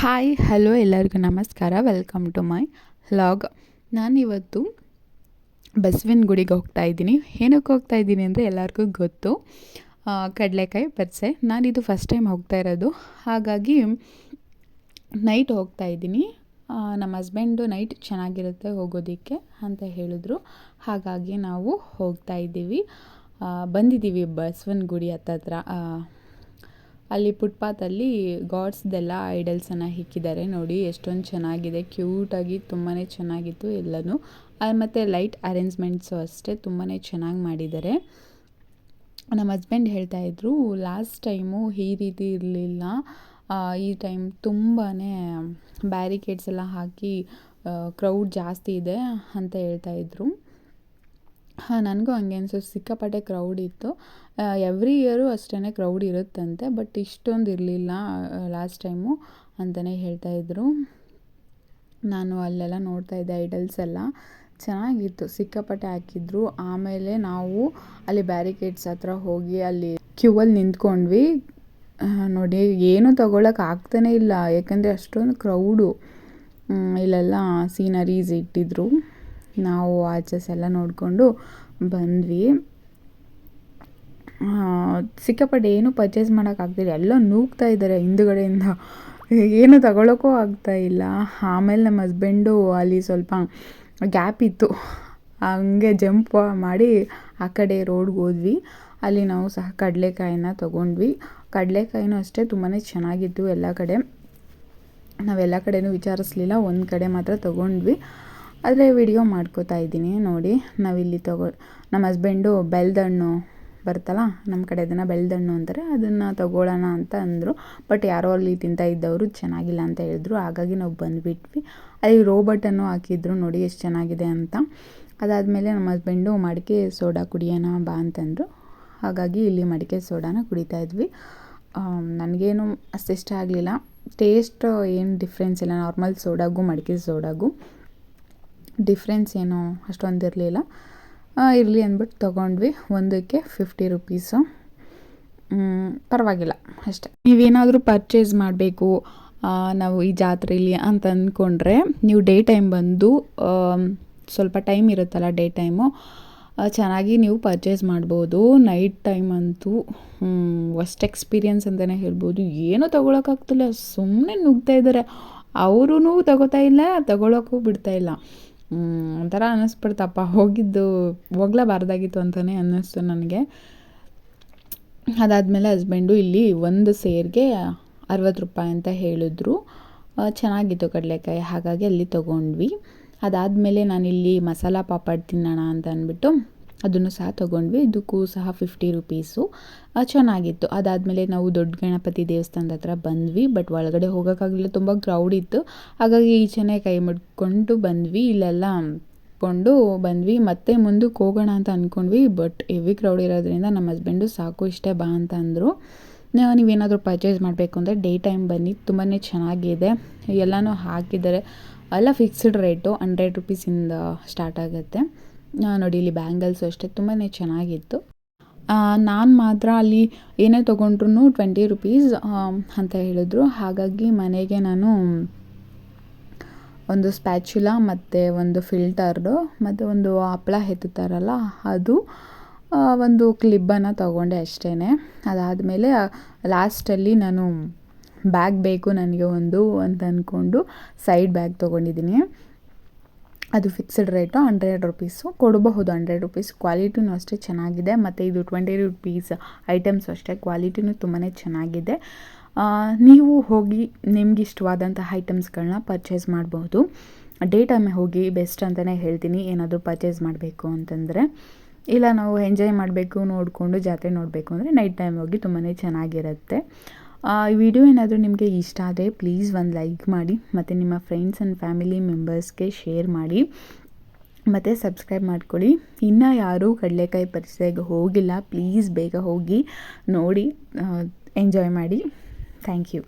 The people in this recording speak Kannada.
ಹಾಯ್ ಹಲೋ ಎಲ್ಲರಿಗೂ ನಮಸ್ಕಾರ. ವೆಲ್ಕಮ್ ಟು ಮೈ ವ್ಲಾಗ್ ನಾನಿವತ್ತು ಬಸವನ ಗುಡಿಗೆ ಹೋಗ್ತಾ ಇದ್ದೀನಿ. ಏನಕ್ಕೆ ಹೋಗ್ತಾ ಇದ್ದೀನಿ ಅಂದರೆ ಎಲ್ಲರಿಗೂ ಗೊತ್ತು. ಕಡಲೆಕಾಯಿ ಪರಿಸೆ ನಾನಿದು ಫಸ್ಟ್ ಟೈಮ್ ಹೋಗ್ತಾ ಇರೋದು. ಹಾಗಾಗಿ ನೈಟ್ ಹೋಗ್ತಾ ಇದ್ದೀನಿ. ನಮ್ಮ ಹಸ್ಬೆಂಡು ನೈಟ್ ಚೆನ್ನಾಗಿರುತ್ತೆ ಹೋಗೋದಕ್ಕೆ ಅಂತ ಹೇಳಿದ್ರು. ಹಾಗಾಗಿ ನಾವು ಹೋಗ್ತಾ ಇದ್ದೀವಿ. ಬಂದಿದ್ದೀವಿ ಬಸವನ ಗುಡಿ ಹತ್ತತ್ರ. ಅಲ್ಲಿ ಫುಟ್ಪಾತಲ್ಲಿ ಗಾಡ್ಸ್ದೆಲ್ಲ ಐಡಲ್ಸನ್ನು ಇಕ್ಕಿದ್ದಾರೆ ನೋಡಿ, ಎಷ್ಟೊಂದು ಚೆನ್ನಾಗಿದೆ. ಕ್ಯೂಟಾಗಿ ತುಂಬಾ ಚೆನ್ನಾಗಿತ್ತು ಎಲ್ಲನೂ. ಮತ್ತು ಲೈಟ್ ಅರೇಂಜ್ಮೆಂಟ್ಸು ಅಷ್ಟೇ ತುಂಬಾ ಚೆನ್ನಾಗಿ ಮಾಡಿದ್ದಾರೆ. ನಮ್ಮ ಹಸ್ಬೆಂಡ್ ಹೇಳ್ತಾ ಇದ್ರು, ಲಾಸ್ಟ್ ಟೈಮು ಈ ರೀತಿ ಇರಲಿಲ್ಲ. ಈ ಟೈಮ್ ತುಂಬಾ ಬ್ಯಾರಿಕೇಡ್ಸ್ ಎಲ್ಲ ಹಾಕಿ ಕ್ರೌಡ್ ಜಾಸ್ತಿ ಇದೆ, ಅಂತ ಹೇಳ್ತಾ ಇದ್ರು. ಹಾಂ, ನನಗೂ ಹಂಗೆ ಅನ್ಸುತ್ತೆ. ಸಿಕ್ಕಾಪಟ್ಟೆ ಕ್ರೌಡ್ ಇತ್ತು. ಎವ್ರಿ ಇಯರು ಅಷ್ಟೇ ಕ್ರೌಡ್ ಇರುತ್ತಂತೆ ಬಟ್ ಇಷ್ಟೊಂದು ಇರಲಿಲ್ಲ ಲಾಸ್ಟ್ ಟೈಮು ಅಂತಲೇ ಹೇಳ್ತಾ ಇದ್ರು. ನಾನು ಅಲ್ಲೆಲ್ಲ ನೋಡ್ತಾ ಇದ್ದೆ ಐಡಲ್ಸ್ ಎಲ್ಲ. ಚೆನ್ನಾಗಿತ್ತು, ಸಿಕ್ಕಾಪಟ್ಟೆ ಹಾಕಿದ್ರು. ಆಮೇಲೆ ನಾವು ಅಲ್ಲಿ ಬ್ಯಾರಿಕೇಡ್ಸ್ ಹತ್ರ ಹೋಗಿ ಅಲ್ಲಿ ಕ್ಯೂವಲ್ಲಿ ನಿಂತ್ಕೊಂಡ್ವಿ. ನೋಡಿ, ಏನೂ ತೊಗೊಳಕ್ಕೆ ಆಗ್ತಾನೇ ಇಲ್ಲ, ಯಾಕಂದರೆ ಅಷ್ಟೊಂದು ಕ್ರೌಡು ಇಲ್ಲೆಲ್ಲ ಸೀನರೀಸ್ ಇಟ್ಟಿದ್ರು. ನಾವು ವಾಚಸ್ ಎಲ್ಲ ನೋಡಿಕೊಂಡು ಬಂದ್ವಿ. ಸಿಕ್ಕಾಪಟ್ಟೆ ಏನು ಪರ್ಚೇಸ್ ಮಾಡೋಕ್ಕಾಗ್ತಿಲ್ಲ ಎಲ್ಲ ನೂಗ್ತಾ ಇದ್ದಾರೆ ಹಿಂದುಗಡೆಯಿಂದ. ಏನು ತಗೊಳ್ಳೋಕ್ಕೂ ಆಗ್ತಾ ಇಲ್ಲ. ಆಮೇಲೆ ನಮ್ಮ ಹಸ್ಬೆಂಡು ಅಲ್ಲಿ ಸ್ವಲ್ಪ ಗ್ಯಾಪ್ ಇತ್ತು. ಹಂಗೆ ಜಂಪ್ ಮಾಡಿ ಆ ಕಡೆ ರೋಡ್ಗೆ ಹೋದ್ವಿ. ಅಲ್ಲಿ ನಾವು ಸಹ ಕಡಲೆಕಾಯಿನ ತೊಗೊಂಡ್ವಿ. ಕಡಲೆಕಾಯಿನೂ ಅಷ್ಟೇ ತುಂಬಾ ಚೆನ್ನಾಗಿತ್ತು ಎಲ್ಲ ಕಡೆ. ನಾವೆಲ್ಲ ಕಡೆನೂ ವಿಚಾರಿಸ್ಲಿಲ್ಲ. ಒಂದು ಕಡೆ ಮಾತ್ರ ತೊಗೊಂಡ್ವಿ. ಆದರೆ ವಿಡಿಯೋ ಮಾಡ್ಕೋತಾ ಇದ್ದೀನಿ, ನೋಡಿ. ನಾವಿಲ್ಲಿ ತಗೋ, ನಮ್ಮ ಹಸ್ಬೆಂಡು ಬೆಳ್ದಣ್ಣು ಬರುತ್ತಲ್ಲ, ನಮ್ಮ ಕಡೆ ಅದನ್ನು ಬೆಳ್ದಣ್ಣು ಅಂತಾರೆ, ಅದನ್ನು ತಗೊಳ್ಳೋಣ ಅಂತ ಅಂದರು. ಬಟ್ ಯಾರೋ ಅಲ್ಲಿ ತಿಂತ ಇದ್ದವರು ಚೆನ್ನಾಗಿಲ್ಲ ಅಂತ ಹೇಳಿದ್ರು. ಹಾಗಾಗಿ ನಾವು ಬಂದುಬಿಟ್ವಿ. ಅಲ್ಲಿ ರೋಬಟನ್ನು ಹಾಕಿದ್ರು ನೋಡಿ ಎಷ್ಟು ಚೆನ್ನಾಗಿದೆ ಅಂತ. ಅದಾದಮೇಲೆ ನಮ್ಮ ಹಸ್ಬೆಂಡು ಮಡಿಕೆ ಸೋಡಾ ಕುಡಿಯೋಣ ಬಾ ಅಂತಂದರು. ಹಾಗಾಗಿ ಇಲ್ಲಿ ಮಡಿಕೆ ಸೋಡಾನ ಕುಡಿತಾ ಇದ್ವಿ. ನನಗೇನು ಅಷ್ಟು ಇಷ್ಟ ಆಗಲಿಲ್ಲ. ಟೇಸ್ಟ್ ಏನು ಡಿಫ್ರೆನ್ಸ್ ಇಲ್ಲ. ನಾರ್ಮಲ್ ಸೋಡಾಗೂ ಮಡಿಕೆ ಸೋಡಾಗೂ. ಡಿಫ್ರೆನ್ಸ್ ಏನು ಅಷ್ಟೊಂದು ಇರಲಿಲ್ಲ. ಇರಲಿ ಅಂದ್ಬಿಟ್ಟು ತೊಗೊಂಡ್ವಿ. ಒಂದಕ್ಕೆ ಫಿಫ್ಟಿ ರುಪೀಸು ಪರವಾಗಿಲ್ಲ, ಅಷ್ಟೆ. ನೀವೇನಾದರೂ ಪರ್ಚೇಸ್ ಮಾಡಬೇಕು ನಾವು ಈ ಜಾತ್ರೆಯಲ್ಲಿ ಅಂತ ಅಂದ್ಕೊಂಡ್ರೆ ನೀವು ಡೇ ಟೈಮ್ ಬಂದು ಸ್ವಲ್ಪ ಟೈಮ್ ಇರುತ್ತಲ್ಲ ಡೇ ಟೈಮು ಚೆನ್ನಾಗಿ ನೀವು ಪರ್ಚೇಸ್ ಮಾಡ್ಬೋದು. ನೈಟ್ ಟೈಮ್ ಅಂತೂ ವಸ್ಟ್ ಎಕ್ಸ್ಪೀರಿಯನ್ಸ್ ಅಂತಲೇ ಹೇಳ್ಬೋದು. ಏನೂ ತೊಗೊಳಕ್ಕಾಗ್ತಿಲ್ಲ ಸುಮ್ಮನೆ ನುಗ್ತಾ ಇದ್ದಾರೆ. ಅವರೂ ತಗೋತಾ ಇಲ್ಲ, ತಗೊಳಕ್ಕೂ ಬಿಡ್ತಾ ಇಲ್ಲ. ಒಂಥರ ಅನ್ನಿಸ್ಬಿಡ್ತಪ್ಪ ಹೋಗಿದ್ದು ಹೋಗ್ಲೇಬಾರ್ದಾಗಿತ್ತು ಅಂತಲೇ ಅನ್ನಿಸ್ತು ನನಗೆ. ಅದಾದಮೇಲೆ ಹಸ್ಬೆಂಡು ಇಲ್ಲಿ ಒಂದು ಸೇರಿಗೆ ಅರವತ್ತು ರೂಪಾಯಿ ಅಂತ ಹೇಳಿದ್ರು. ಚೆನ್ನಾಗಿತ್ತು ಕಡಲೆಕಾಯಿ, ಹಾಗಾಗಿ ಅಲ್ಲಿ ತೊಗೊಂಡ್ವಿ. ಅದಾದಮೇಲೆ ನಾನಿಲ್ಲಿ ಮಸಾಲ ಪಾಪಡ್ ತಿನ್ನೋಣ ಅಂತ ಅಂದ್ಬಿಟ್ಟು ಅದನ್ನು ಸಹ ತೊಗೊಂಡ್ವಿ. ಇದಕ್ಕೂ ಸಹ ಫಿಫ್ಟಿ ರುಪೀಸು ಚೆನ್ನಾಗಿತ್ತು. ಅದಾದಮೇಲೆ ನಾವು ದೊಡ್ಡ ಗಣಪತಿ ದೇವಸ್ಥಾನದ ಹತ್ರ ಬಂದ್ವಿ. ಬಟ್ ಒಳಗಡೆ ಹೋಗೋಕ್ಕಾಗಲಿಲ್ಲ. ತುಂಬ ಕ್ರೌಡ್ ಇತ್ತು. ಹಾಗಾಗಿ ಈಚೆನೇ ಕೈ ಮುಡ್ಕೊಂಡು ಬಂದ್ವಿ. ಇಲ್ಲೆಲ್ಲ ಕೊಂಡು ಬಂದ್ವಿ. ಮತ್ತೆ ಮುಂದಕ್ಕೆ ಹೋಗೋಣ ಅಂತ ಅಂದ್ಕೊಂಡ್ವಿ ಬಟ್ ಹೆವಿ ಕ್ರೌಡ್ ಇರೋದ್ರಿಂದ ನಮ್ಮ ಹಸ್ಬೆಂಡು ಸಾಕು ಇಷ್ಟೇ ಬಾ ಅಂತ ಅಂದರು. ನೀವು ನೀವೇನಾದರೂ ಪರ್ಚೇಸ್ ಮಾಡಬೇಕು ಅಂದರೆ ಡೇ ಟೈಮ್ ಬನ್ನಿ. ತುಂಬಾ ಚೆನ್ನಾಗಿದೆ. ಎಲ್ಲನೂ ಹಾಕಿದ್ದಾರೆ. ಎಲ್ಲ ಫಿಕ್ಸ್ಡ್ ರೇಟು ಹಂಡ್ರೆಡ್ ರುಪೀಸಿಂದ ಸ್ಟಾರ್ಟ್ ಆಗುತ್ತೆ. ನೋಡಿ, ಇಲ್ಲಿ ಬ್ಯಾಂಗಲ್ಸು ಅಷ್ಟೇ ತುಂಬಾ ಚೆನ್ನಾಗಿತ್ತು. ನಾನು ಮಾತ್ರ ಅಲ್ಲಿ ಏನೇ ತೊಗೊಂಡ್ರು ಟ್ವೆಂಟಿ ರುಪೀಸ್ ಅಂತ ಹೇಳಿದ್ರು. ಹಾಗಾಗಿ ಮನೆಗೆ ನಾನು ಒಂದು ಸ್ಪ್ಯಾಚುಲಾ ಮತ್ತು ಒಂದು ಫಿಲ್ಟರ್ಡು ಮತ್ತು ಒಂದು ಹಪ್ಪಳ ಎತ್ತುತ್ತಾರಲ್ಲ, ಅದು ಒಂದು ಕ್ಲಿಬ್ಬನ್ನು ತೊಗೊಂಡೆ ಅಷ್ಟೇ ಅದಾದಮೇಲೆ ಲಾಸ್ಟಲ್ಲಿ ನಾನು ಬ್ಯಾಗ್ ಬೇಕು ನನಗೆ ಒಂದು ಅಂತ ಅಂದ್ಕೊಂಡು ಸೈಡ್ ಬ್ಯಾಗ್ ತೊಗೊಂಡಿದ್ದೀನಿ. ಅದು ಫಿಕ್ಸ್ಡ್ ರೇಟು ಹಂಡ್ರೆಡ್ ರುಪೀಸು ಕೊಡಬಹುದು ಹಂಡ್ರೆಡ್ ರುಪೀಸ್ ಕ್ವಾಲಿಟಿನೂ ಅಷ್ಟೇ ಚೆನ್ನಾಗಿದೆ. ಮತ್ತು ಇದು ಟ್ವೆಂಟಿ ರುಪೀಸ್ ಐಟಮ್ಸ್ ಅಷ್ಟೇ. ಕ್ವಾಲಿಟಿನೂ ತುಂಬಾ ಚೆನ್ನಾಗಿದೆ. ನೀವು ಹೋಗಿ ನಿಮ್ಗೆ ಇಷ್ಟವಾದಂತಹ ಐಟಮ್ಸ್ಗಳನ್ನ ಪರ್ಚೇಸ್ ಮಾಡಬಹುದು. ಡೇ ಟೈಮೇ ಹೋಗಿ ಬೆಸ್ಟ್ ಅಂತಲೇ ಹೇಳ್ತೀನಿ. ಏನಾದರೂ ಪರ್ಚೇಸ್ ಮಾಡಬೇಕು ಅಂತಂದರೆ, ಇಲ್ಲ ನಾವು ಎಂಜಾಯ್ ಮಾಡಬೇಕು, ನೋಡಿಕೊಂಡು ಜಾತ್ರೆ ನೋಡಬೇಕು ಅಂದರೆ ನೈಟ್ ಟೈಮ್ ಹೋಗಿ ತುಂಬಾ ಚೆನ್ನಾಗಿರುತ್ತೆ. ಈ ವಿಡಿಯೋ ಏನಾದರೂ ನಿಮಗೆ ಇಷ್ಟ ಆದರೆ ಪ್ಲೀಸ್ ಒಂದು ಲೈಕ್ ಮಾಡಿ, ಮತ್ತು ನಿಮ್ಮ ಫ್ರೆಂಡ್ಸ್ ಆ್ಯಂಡ್ ಫ್ಯಾಮಿಲಿ ಮೆಂಬರ್ಸ್ಗೆ ಶೇರ್ ಮಾಡಿ, ಮತ್ತು ಸಬ್ಸ್ಕ್ರೈಬ್ ಮಾಡ್ಕೊಳ್ಳಿ. ಇನ್ನು ಯಾರೂ ಕಡಲೆಕಾಯಿ ಪರಿಸೆಗೆ ಹೋಗಿಲ್ಲ ಪ್ಲೀಸ್ ಬೇಗ ಹೋಗಿ ನೋಡಿ ಎಂಜಾಯ್ ಮಾಡಿ. Thank you